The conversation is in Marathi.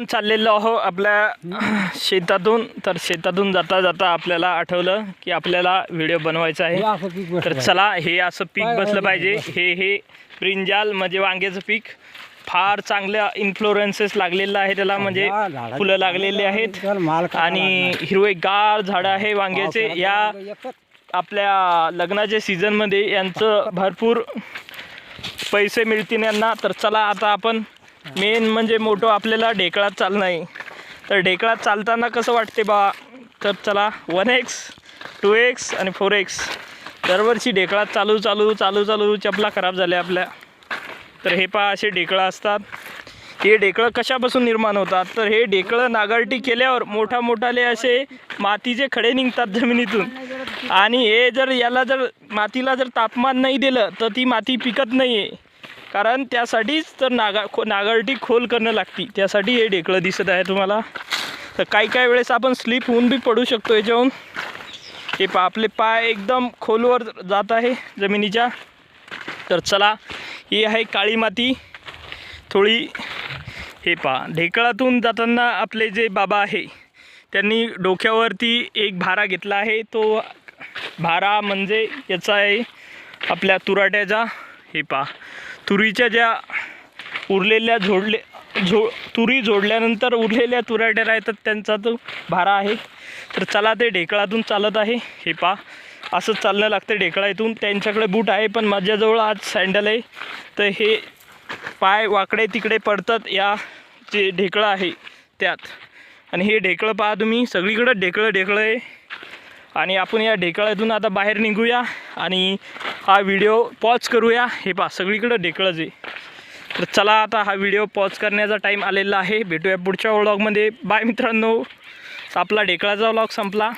आपण चाललेलो आहो आपल्या शेतातून. तर शेतातून जाता जाता आपल्याला आठवलं की आपल्याला व्हिडिओ बनवायचा आहे. तर चला हे असं पीक बसलं पाहिजे? हे हे ब्रिंजाल म्हणजे वांग्याचं पीक. फार चांगल्या इन्फ्लोरन्सेस लागलेलं आहे त्याला म्हणजे फुलं लागलेली आहेत. आणि. हिरवेगार झाडं आहे वांग्याचे. या आपल्या लग्नाच्या सीझनमध्ये यांचं भरपूर पैसे मिळतील यांना. तर चला आता आपण मेन म्हणजे मोठं आपल्याला ढेकळात चालणं आहे तर ढेकळात चालताना कसं वाटते बा? तर चला वन एक्स टू एक्स आणि फोर एक्स दरवर्षी ढेकळात चालू चालू चालू चालू चपला खराब झाल्या आपल्या. तर हे पहा असे ढेकळं असतात. हे ढेकळं कशापासून निर्माण होतात? तर हे ढेकळं नागारटी केल्यावर मोठा मोठाले असे मातीचे खडे निघतात जमिनीतून. आणि हे जर याला जर मातीला जर तापमान नाही दिलं तर ती माती पिकत नाही आहे कारण त्यासाठीच तर नागा खो नागारटी खोल करणं लागते. त्यासाठी हे ढेकळं दिसत आहे तुम्हाला. तर काही काही वेळेस आपण स्लिप होऊन बी पडू शकतो याच्याहून हे पा आपले पाय एकदम खोलवर जात आहे जमिनीच्या. तर चला ही आहे काळी माती. थोडी हे पहा ढेकळातून जाताना आपले जे बाबा आहे त्यांनी डोक्यावरती एक भारा घेतला आहे. तो भारा म्हणजे याचा आहे आपल्या तुराट्याचा. हे पहा तुरीच्या ज्या उरलेल्या झोडले झो तुरी जोडल्यानंतर उरलेल्या तुराट्या राहतात त्यांचा तो भारा आहे. तर चला ते ढेकळातून चालत आहे. हे पहा असंच चालणं लागतं ढेकळा इथून त्यांच्याकडे बूट आहे पण माझ्याजवळ आज सँडल आहे. तर हे पाय वाकडे तिकडे पडतात या जे ढेकळं आहे त्यात. आणि हे ढेकळं पहा तुम्ही सगळीकडं ढेकळं ढेकळं आहे. आणि आपण या ढेकळातून आता बाहेर निघूया. आणि हा व्हिडिओ पॉज करूया. हे पहा सगळीकडं ढेकळंच आहे. तर चला आता हा व्हिडिओ पॉज करण्याचा टाईम आलेला आहे. भेटूया पुढच्या व्लॉगमध्ये बाय मित्रांनो. आपला ढेकळाचा व्लॉग संपला.